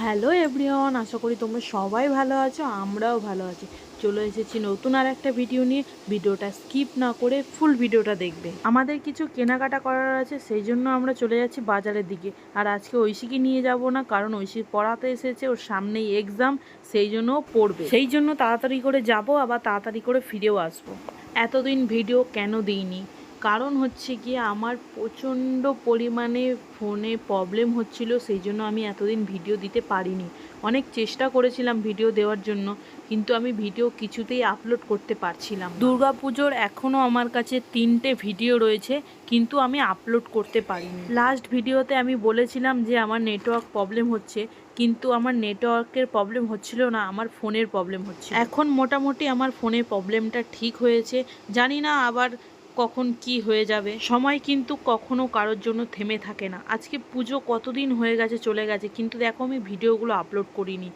Hello everyone আশা করি তোমরা সবাই ভালো আছো, আমরাও ভালো আছি। চলে এসেছি নতুন আর একটা ভিডিও নিয়ে। ভিডিওটা স্কিপ না করে ফুল ভিডিওটা দেখবে। আমাদের কিছু কেনাকাটা করার আছে, সেই জন্য আমরা চলে যাচ্ছি বাজারের দিকে। আর আজকে ঐশীকে নিয়ে যাব না, কারণ ঐশী পড়াতে এসেছে, ওর সামনেই এক্সাম সেই জন্য পড়বে। সেই জন্য তাড়াতাড়ি করে যাব, আবার তাড়াতাড়ি করে ফিরেও আসব। এতদিন ভিডিও কেন দিইনি? কারণ হচ্ছে গিয়ে আমার প্রচণ্ড পরিমাণে ফোনে প্রবলেম হচ্ছিল, সেই জন্য আমি এতদিন ভিডিও দিতে পারিনি। অনেক চেষ্টা করেছিলাম ভিডিও দেওয়ার জন্য, কিন্তু আমি ভিডিও কিছুতেই আপলোড করতে পারছিলাম পুজোর এখনও আমার কাছে তিনটে ভিডিও রয়েছে, কিন্তু আমি আপলোড করতে পারিনি। লাস্ট ভিডিওতে আমি বলেছিলাম যে আমার নেটওয়ার্ক প্রবলেম হচ্ছে, কিন্তু আমার নেটওয়ার্কের প্রবলেম হচ্ছিল না, আমার ফোনের প্রবলেম হচ্ছে এখন মোটামুটি আমার ফোনের প্রবলেমটা ঠিক হয়েছে। জানি না আবার কখন কি হয়ে যাবে? সময় কিন্তু কখনো কারোর জন্য থেমে থাকে না। আজকে পুজো কতদিন হয়ে গেছে চলে গেছে, কিন্তু দেখো আমি ভিডিওগুলো আপলোড করিনি,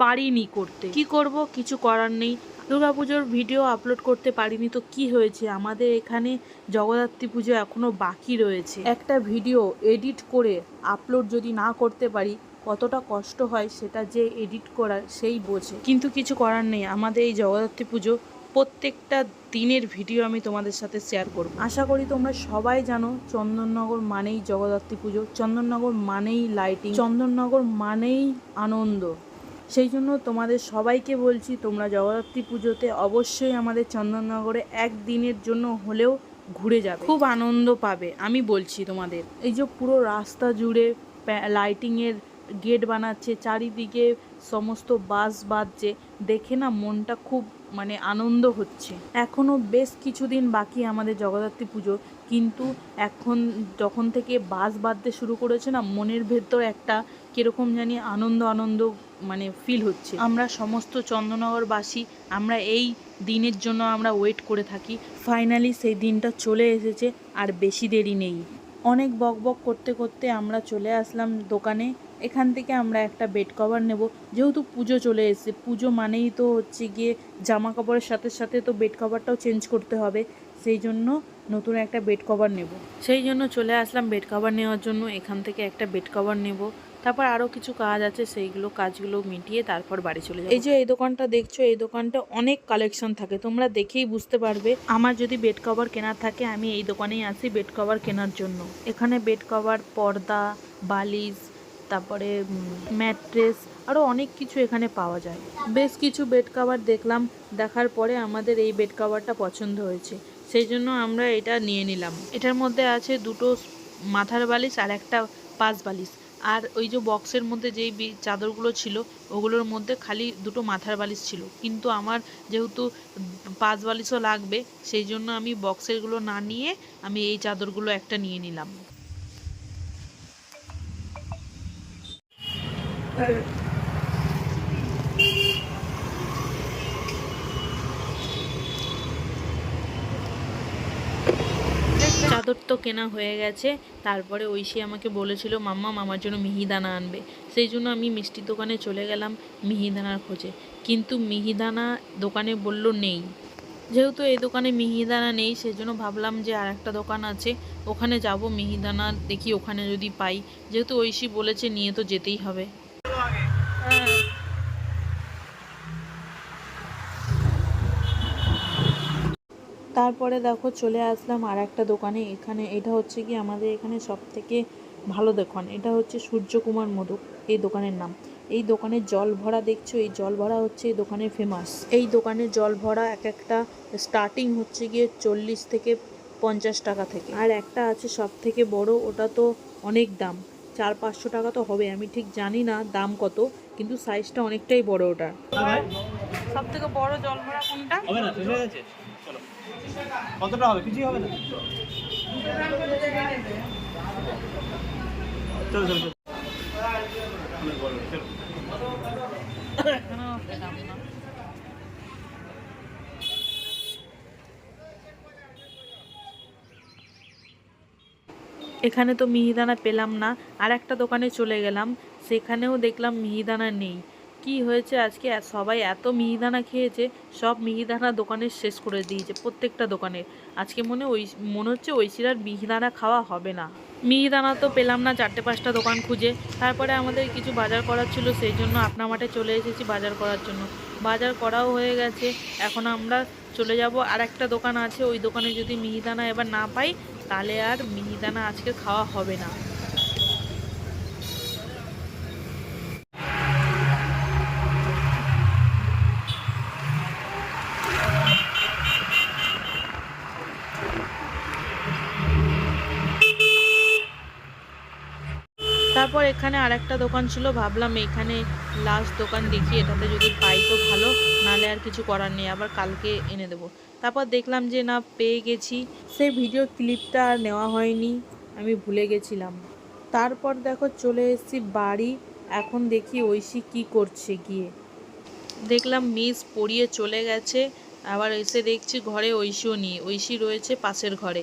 পারিনি করতে। কি করব? কিছু করার নেই। দুর্গাপুজোর ভিডিও আপলোড করতে পারিনি, তো কি হয়েছে? আমাদের এখানে জগদ্ধাত্রী পুজো এখনও বাকি রয়েছে। একটা ভিডিও এডিট করে আপলোড যদি না করতে পারি, কতটা কষ্ট হয় সেটা যে এডিট করার, সেই বোঝে। কিন্তু কিছু করার নেই। আমাদের এই জগদ্ধাত্রী পুজো প্রত্যেকটা দিনের ভিডিও আমি তোমাদের সাথে শেয়ার করব। আশা করি তোমরা সবাই জানো, চন্দননগর মানেই জগদ্ধাত্রী পুজো, চন্দননগর মানেই লাইটিং চন্দননগর মানেই আনন্দ। সেই জন্য তোমাদের সবাইকে বলছি, তোমরা জগদ্ধাত্রী পুজোতে অবশ্যই আমাদের চন্দননগরে একদিনের জন্য হলেও ঘুরে যাবে। খুব আনন্দ পাবে, আমি বলছি তোমাদের। এই যে পুরো রাস্তা জুড়ে লাইটিংয়ের গেট বানাচ্ছে, চারিদিকে সমস্ত বাস বাজছে, দেখে না মনটা খুব মানে আনন্দ হচ্ছে। এখনও বেশ কিছুদিন বাকি আমাদের জগদ্ধাত্রী পুজো, কিন্তু এখন যখন থেকে বাস বাঁধতে শুরু করেছে না, মনের ভেতর একটা কীরকম জানি আনন্দ আনন্দ মানে ফিল হচ্ছে। আমরা সমস্ত চন্দ্রনগরবাসী আমরা এই দিনের জন্য আমরা ওয়েট করে থাকি। ফাইনালি সেই দিনটা চলে এসেছে, আর বেশি দেরি নেই। অনেক বক বক করতে করতে আমরা চলে আসলাম দোকানে। এখান থেকে আমরা একটা বেড কভার নেব। যেহেতু পুজো চলে এসেছে, পুজো মানেই তো হচ্ছে গিয়ে জামা কাপড়ের সাথে সাথে তো বেড কভারটাও চেঞ্জ করতে হবে। সেই জন্য নতুন একটা বেড কভার নেব। সেই জন্য চলে আসলাম বেড কভার নেওয়ার জন্য। এখান থেকে একটা বেড কভার নেব। তারপর আরও কিছু কাজ আছে, সেইগুলো কাজগুলো মিটিয়ে তারপর বাড়ি চলে যাব। এই যে এই দোকানটা দেখছ, এই দোকানটা অনেক কালেকশন থাকে। তোমরা দেখেই বুঝতে পারবে। আমার যদি বেড কভার কেনার থাকে, আমি এই দোকানেই আসি বেড কভার কেনার জন্য। এখানে বেড কভার পর্দা, বালিশ তারপরে ম্যাট্রেস আরও অনেক কিছু এখানে পাওয়া যায়। বেশ কিছু বেড কভার দেখলাম, দেখার পরে আমাদের এই বেড কভারটা পছন্দ হয়েছে। সেই জন্য আমরা এটা নিয়ে নিলাম। এটার মধ্যে আছে দুটো মাথার বালিশ আর একটা পাশ বালিশ। আর ওই যে বক্সের মধ্যে যেই চাদরগুলো ছিল, ওগুলোর মধ্যে খালি দুটো মাথার বালিশ ছিল। কিন্তু আমার যেহেতু পাঁচ বালিশও লাগবে, সেই জন্য আমি বক্সেরগুলো না নিয়ে আমি এই চাদরগুলো একটা নিয়ে নিলাম। চাদর তো কেনা হয়ে গেছে। তারপরে ঐশী আমাকে বলেছিল, মাম্মা, মামার জন্য মিহিদানা আনবে। সেই জন্য আমি মিষ্টির দোকানে চলে গেলাম মিহিদানার খোঁজে। কিন্তু মিহিদানা দোকানে বলল, নেই। যেহেতু এই দোকানে মিহিদানা নেই, সেজন্য ভাবলাম যে আর একটা দোকান আছে, ওখানে যাব মিহিদানা দেখি ওখানে যদি পাই। যেহেতু ঐশী বলেছে, নিয়ে তো যেতেই হবে। তারপরে দেখো চলে আসলাম আর একটা দোকানে। এখানে এটা হচ্ছে কি আমাদের এখানে সব থেকে ভালো দোকান। এটা হচ্ছে সূর্যকুমার মোদক এই দোকানের নাম। এই দোকানে জল ভরা দেখছ? এই জল ভরা হচ্ছে এই দোকানের ফেমাস এই দোকানের জল ভরা এক একটা স্টার্টিং হচ্ছে গিয়ে চল্লিশ থেকে পঞ্চাশ টাকা থেকে। আর একটা আছে সব থেকে বড় ওটা তো অনেক দাম। চার পাঁচশো টাকা তো হবে আমি ঠিক জানি না দাম কত কিন্তু সাইজটা অনেকটাই বড় ওটার। সব থেকে বড় জল ভরা কোনটা? কতটা হবে? কিছুই হবে না। চলো চলো এখানে তো মিহিদানা পেলাম না আর একটা দোকানে চলে গেলাম, সেখানেও দেখলাম মিহিদানা নেই। কি হয়েছে আজকে? সবাই এত মিহিদানা খেয়েছে, সব মিহিদানা দোকানে শেষ করে দিয়েছে, প্রত্যেকটা দোকানে আজকে মনে ওই, মনে হচ্ছে ঐশিরার মিহিদানা খাওয়া হবে না। মিহিদানা তো পেলাম না, চারটে পাঁচটা দোকান খুঁজে। তারপরে আমাদের কিছু বাজার করার ছিল, সেই জন্য আপনা মাঠে চলে এসেছি বাজার করার জন্য। বাজার করাও হয়ে গেছে, এখন আমরা চলে যাব। আর একটা দোকান আছে, ওই দোকানে যদি মিহিদানা এবার না পাই, তাহলে আর মিহিদানা আজকে খাওয়া হবে না। তারপর এখানে আরেকটা দোকান ছিল, ভাবলাম এখানে লাস্ট দোকান দেখি, এটাতে যদি পাই তো ভালো নালে আর কিছু করার নেই, আবার কালকে এনে দেবো। তারপর দেখলাম যে না, পেয়ে গেছি। সেই ভিডিও ক্লিপটা আর নেওয়া হয়নি, আমি ভুলে গেছিলাম। তারপর দেখো চলে এসেছি বাড়ি, এখন দেখি ঐশী কি করছে গিয়ে। দেখলাম মিস পড়িয়ে চলে গেছে, আবার এসে দেখছি ঘরে ঐশীও নিয়ে ঐশী রয়েছে পাশের ঘরে।